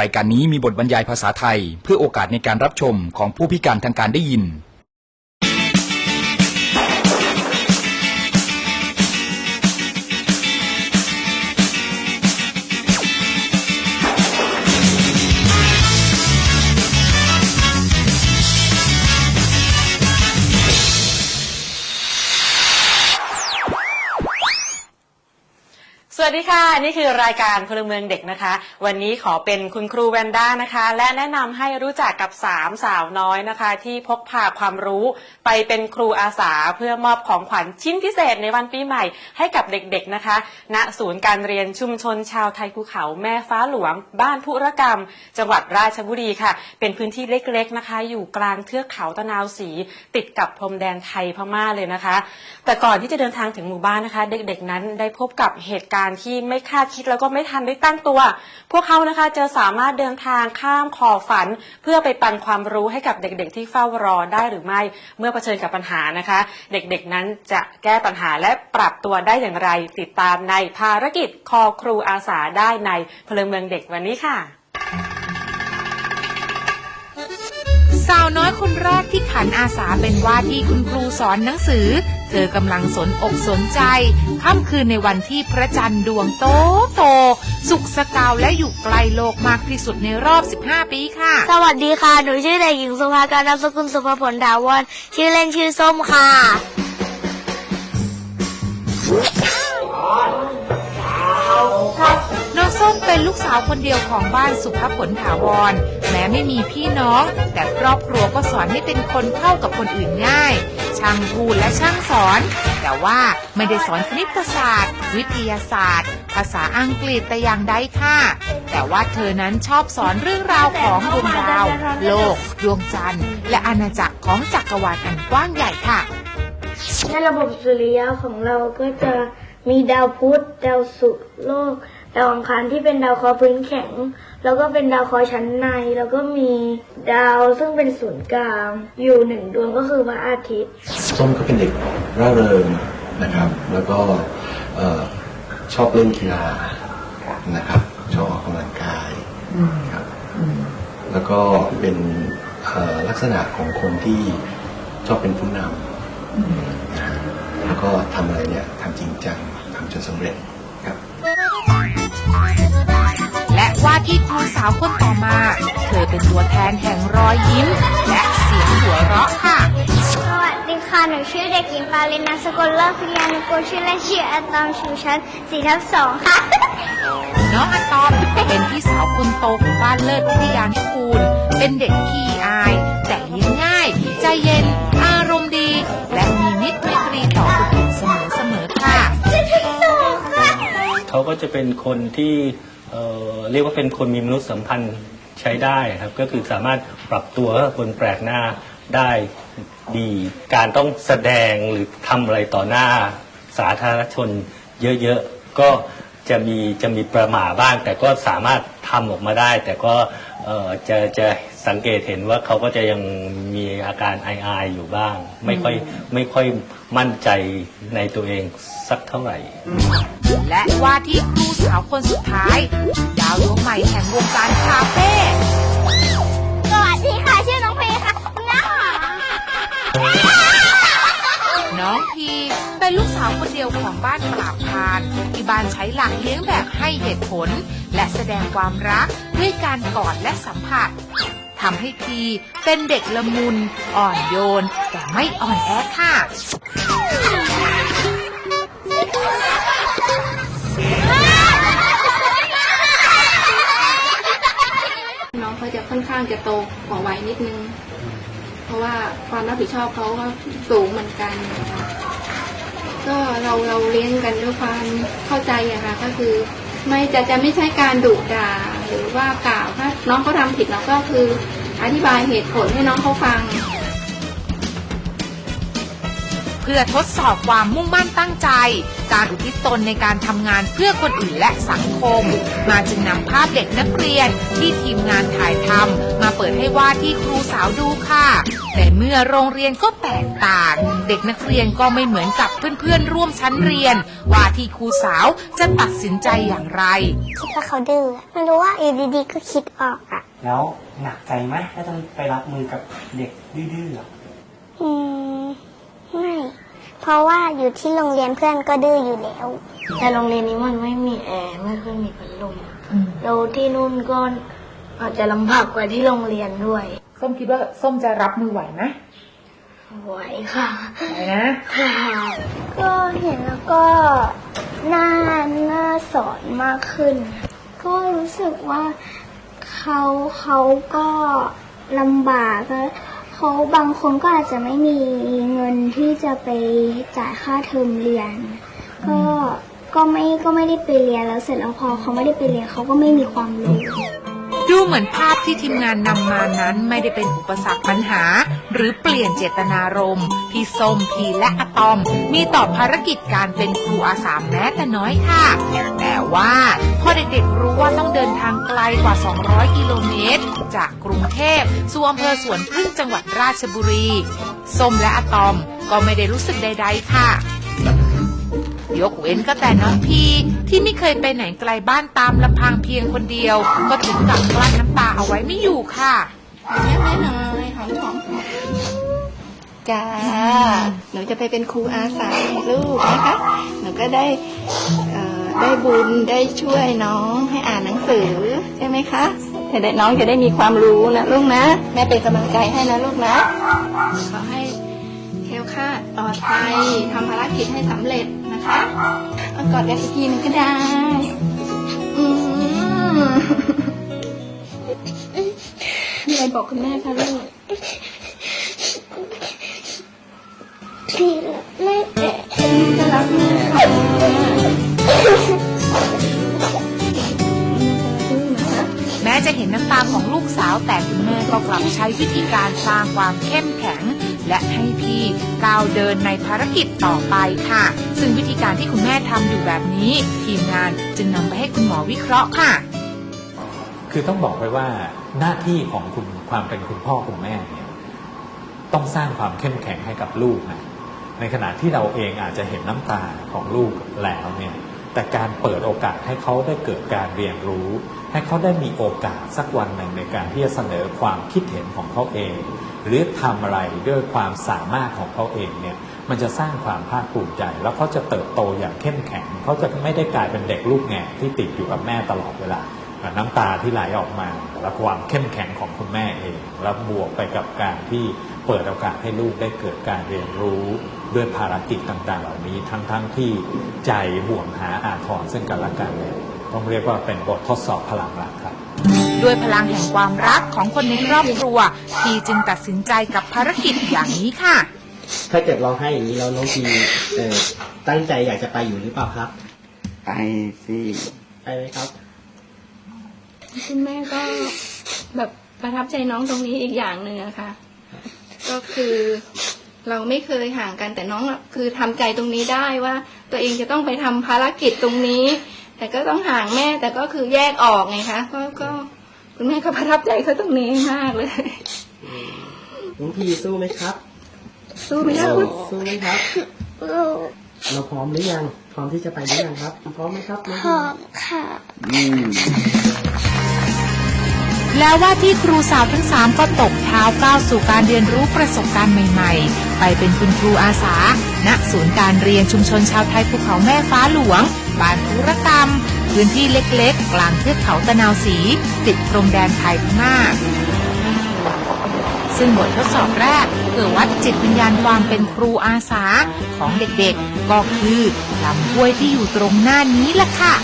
รายการนี้มีบทบรรยายภาษาไทย เพื่อโอกาสในการรับชมของผู้พิการทางการได้ยิน วัสดีค่ะ นี่คือรายการพลเมืองเด็กนะคะ วันนี้ขอเป็นคุณครูแวนด้านะคะ และแนะนำให้รู้จักกับสามสาวน้อยนะคะ ที่พกพาความรู้ไปเป็นครูอาสาเพื่อมอบของขวัญชิ้นพิเศษในวันปีใหม่ให้กับเด็กๆนะคะณศูนย์การเรียนชุมชนชาวไทยภูเขาแม่ฟ้าหลวง บ้านธุรกรรม จังหวัดราชบุรีค่ะ เป็นพื้นที่เล็กๆนะคะ อยู่กลางเทือกเขาตะนาวสี ติดกับพรมแดนไทยพม่าเลยนะคะ แต่ก่อนที่จะเดินทางถึงหมู่บ้านนะคะ เด็กๆนั้นได้พบกับเหตุการณ์ที่ไม่คาดคิดแล้วก็ไม่ทันได้ตั้งตัว พวกเขานะคะจะสามารถเดินทางข้ามขอบฝัน เพื่อไปปันความรู้ให้กับเด็กๆ ที่เฝ้ารอได้หรือไม่เมื่อเผชิญกับปัญหานะคะ เด็กๆนั้นจะแก้ปัญหาและปรับตัวได้อย่างไร ติดตามในภารกิจคอครูอาสาได้ในพลเมืองเด็กวันนี้ค่ะสาวน้อยคนแรกที่ขันอาสาเป็นว่าที่คุณครูสอนหนังสือ เธอกำลังสนอกสนใจค่ำคืนในวันที่พระจันทร์ดวงโตโต สุกสกาวและอยู่ไกลโลกมากที่สุดในรอบ 15 ปีค่ะ สวัสดีค่ะ หนูชื่อเด็กหญิงสุภาการนามสกุลสุภผลดาวรชื่อเล่นชื่อส้มค่ะ เป็นลูกสาวคนเดียวของบ้านสุภผลถาวร แม้ไม่มีพี่น้อง แต่ครอบครัวก็สอนให้เป็นคนเข้ากับคนอื่นง่าย ช่างพูดและช่างสอน แต่ว่าไม่ได้สอนคณิตศาสตร์ วิทยาศาสตร์ ภาษาอังกฤษแต่อย่างใดค่ะ แต่ว่าเธอนั้นชอบสอนเรื่องราวของดวงดาว โลก ดวงจันทร์ และอาณาจักรของจักรวาลอันกว้างใหญ่ค่ะ ในระบบสุริยะของเราก็จะมีดาวพุธ ดาวศุกร์ โลก ดาวอังคารที่เป็นดาวเคราะห์พื้นแข็ง แล้วก็เป็นดาวเคราะห์ชั้นใน แล้วก็มีดาวซึ่งเป็นศูนย์กลาง อยู่หนึ่งดวงก็คือพระอาทิตย์ส้มก็เป็นเด็กร่าเริงนะครับ แล้วก็ชอบเล่นกีฬานะครับชอบออกกำลังกายครับแล้วก็เป็นลักษณะของคนที่ชอบเป็นผู้นำนะฮะแล้วก็ทำอะไรเนี่ยทำจริงจังทำจนสำเร็จครับ และว่าที่ครูสาวคนต่อมา เธอเป็นตัวแทนแห่งรอยยิ้ม และเสียงหัวเราะค่ะ สวัสดีค่ะ หนูชื่อเด็กหญิงปาลินาสกลเลิศพิยานุกูลชื่อเล่นชื่ออะตอมชูชั้นสี่ทับสองค่ะ น้องอะตอมเป็นพี่สาวคนโตของบ้านเลิศวิทยานุกูล เป็นเด็กขี้อาย แต่เลี้ยงง่าย ใจเย็น อารมณ์ดี และมีมิตรไมตรี เขาก็จะเป็นคนที่เอ่อเรียกว่าเป็นคนมีมนุษยสัมพันธ์ใช้ได้ครับ ก็คือสามารถปรับตัวกับคนแปลกหน้าได้ดี การต้องแสดงหรือทำอะไรต่อหน้าสาธารณชนเยอะๆ ก็จะมีจะมีประหม่าบ้าง แต่ก็สามารถทำออกมาได้ แต่ก็เอ่อจะจะ สังเกตเห็นว่าเขาก็จะยังมีอาการอายๆอยู่บ้าง ไม่ค่อยไม่ค่อยมั่นใจในตัวเองสักเท่าไหร่ และว่าที่ครูสาวคนสุดท้าย ดาวดวงใหม่แห่งวงการคาเฟ่สวัสดีค่ะชื่อน้องเพค่ะน้าน้องพีเป็นลูกสาวคนเดียวของบ้านปราบพรานที่บ้านใช้หลักเลี้ยงแบบให้เหตุผล และแสดงความรักด้วยการกอดและสัมผัส ทำให้พีเป็นเด็กละมุน อ่อนโยน แต่ไม่อ่อนแอค่ะน้องเขาจะค่อนข้างจะโตกว่าวัยนิดนึง เพราะว่าความรับผิดชอบเขาก็สูงเหมือนกัน ก็เราเราเลี้ยงกันด้วยความเข้าใจอะค่ะก็คือ ไม่จะจะไม่ใช่การดุด่า หรือว่ากล่าวถ้าน้องเขาทำผิดเราก็คืออธิบายเหตุผลให้น้องเขาฟัง เพื่อทดสอบความมุ่งมั่นตั้งใจ การอุทิศตนในการทำงานเพื่อคนอื่นและสังคม มาจึงนำภาพเด็กนักเรียนที่ทีมงานถ่ายทำมาเปิดให้ว่าที่ครูสาวดู ค่ะแต่เมื่อโรงเรียนก็แตกต่าง เด็กนักเรียนก็ไม่เหมือนกับเพื่อนๆร่วมชั้นเรียน ว่าที่ครูสาวจะตัดสินใจอย่างไร คิดว่าเขาดื้อไม่รู้ว่าอยู่ดีๆก็คิดออกอะ แล้วหนักใจไหมถ้าต้องไปรับมือกับเด็กดื้อๆอะอืมไม่ เพราะว่าอยู่ที่โรงเรียนเพื่อนก็ดื้ออยู่แล้ว แต่โรงเรียนนี้มันไม่มีแอร์ไม่ค่อยมีพัดลมแล้วที่นู่นก็อาจจะลำบากกว่าที่โรงเรียนด้วย ส้มคิดว่าส้มจะรับมือไหวไหมไหวค่ะไหวนะค่ะก็เห็นแล้วก็น่าน่าสอนมากขึ้น ก็รู้สึกว่าเขาเขาก็ลำบากแล้วเขาบางคนก็อาจจะไม่มีเงินที่จะไปจ่ายค่าเทอมเรียน ก็ก็ไม่ก็ไม่ได้ไปเรียนแล้วเสร็จแล้วพอเขาไม่ได้ไปเรียนเขาก็ไม่มีความรู้ ดูเหมือนภาพที่ทีมงานนำมานั้นไม่ได้เป็นอุปสรรคปัญหา หรือเปลี่ยนเจตนารมณ์ที่ส้มพีและอะตอม มีต่อภารกิจการเป็นครูอาสาแม้แต่น้อยค่ะ แต่ว่าพอเด็กๆรู้ว่าต้องเดินทางไกลกว่า 200 กิโลเมตร จากกรุงเทพสู่อำเภอสวนพึ่งจังหวัดราชบุรี ส้มและอะตอมก็ไม่ได้รู้สึกใด ๆ ค่ะ ยกเว้นก็แต่น้องพีที่ไม่เคยไปไหนไกลบ้านตามลำพังเพียงคนเดียว ก็ถึงกับกลั้นน้ำตาเอาไว้ไม่อยู่ค่ะแม่แม่หน่อยหอมหอมจ้าหนูจะไปเป็นครูอาสาให้ลูกนะคะ หนูก็ได้เอ่อได้บุญได้ช่วยน้องให้อ่านหนังสือใช่ไหมคะแต่เด็กน้องจะได้มีความรู้นะลูกนะ แม่เป็นกำลังใจให้นะลูกนะขอให้แคล้วคลาดปลอดภัยทำภารกิจให้สำเร็จนะคะ เอากอดกันอีกทีหนึงก็ได้ อืมมีอะไรบอกคุณแม่คะลูกพี่แม่แก่จะรักแม่ค่ะแม้จะเห็นน้ำตาของลูกสาวแต่คุณแม่ก็กลับใช้วิธีการสร้างความเข้มแข็ง และให้พี่ก้าวเดินในภารกิจต่อไปค่ะ ซึ่งวิธีการที่คุณแม่ทำอยู่แบบนี้ ทีมงานจึงนำไปให้คุณหมอวิเคราะห์ค่ะ คือต้องบอกไว้ว่าหน้าที่ของคุณความเป็นคุณพ่อคุณแม่เนี่ยต้องสร้างความเข้มแข็งให้กับลูกนะในขณะที่เราเองอาจจะเห็นน้ำตาของลูกแล้วเนี่ยแต่การเปิดโอกาสให้เขาได้เกิดการเรียนรู้ ให้เขาได้มีโอกาสสักวันหนึ่งในการที่จะเสนอความคิดเห็นของเขาเอง หรือทำอะไรด้วยความสามารถของเขาเองเนี่ยมันจะสร้างความภาคภูมิใจ แล้วเขาจะเติบโตอย่างเข้มแข็งเขาจะไม่ได้กลายเป็นเด็กลูกแง่ที่ติดอยู่กับแม่ตลอดเวลาน้ำตาที่ไหลออกมา และความเข้มแข็งของคุณแม่เอง แล้วบวกไปกับการที่เปิดโอกาสให้ลูกได้เกิดการเรียนรู้ด้วยภารกิจต่างๆ เหล่านี้ทั้งๆทที่ใจห่วงหาอาทรซึ่งกันและกันเนี่ยต้องเรียกว่าเป็นบททดสอบพลังรัก ด้วยพลังแห่งความรักของคนในครอบครัวพีจึงตัดสินใจกับภารกิจอย่างนี้ค่ะ ถ้าเกิดร้องไห้อย่างนี้แล้วน้องพีเอ่อตั้งใจอยากจะไปอยู่หรือเปล่าครับ ไปสิไปไหมครับ คุณแม่ก็แบบประทับใจน้องตรงนี้อีกอย่างหนึ่งอะค่ะ ก็คือเราไม่เคยห่างกันแต่น้องอะคือทำใจตรงนี้ได้ว่า ตัวเองจะต้องไปทำภารกิจตรงนี้ แต่ก็ต้องห่างแม่แต่ก็คือแยกออกไงคะก็ก็ คุณแม่ก็ประทับใจเขาตรงนี้มากเลย น้องพีสู้ไหมครับ สู้ไหมคะสู้ไหมครับลูกเราพร้อมหรือยัง พร้อมที่จะไปหรือยังครับ พร้อมไหมครับน้องพพีร้อมค่ะอืมแล้วว่าที่ครูสาวทั้งสามก็ตกเท้าก้าวสู่การเรียนรู้ประสบการณ์ใหม่ๆ ไปเป็นคุณครูอาสา ณ ศูนย์การเรียนชุมชนชาวไทยภูเขาแม่ฟ้าหลวง บ้านธุรกรรม พื้นที่เล็กๆ กลางเทือกเขาตะนาวสี ติดพรมแดนไทยพม่าซึ่งบททดสอบแรกเพื่อวัดจิตวิญญาณความเป็นครูอาสาของเด็กๆ ก็คือลำห้วยที่อยู่ตรงหน้านี้ล่ะค่ะ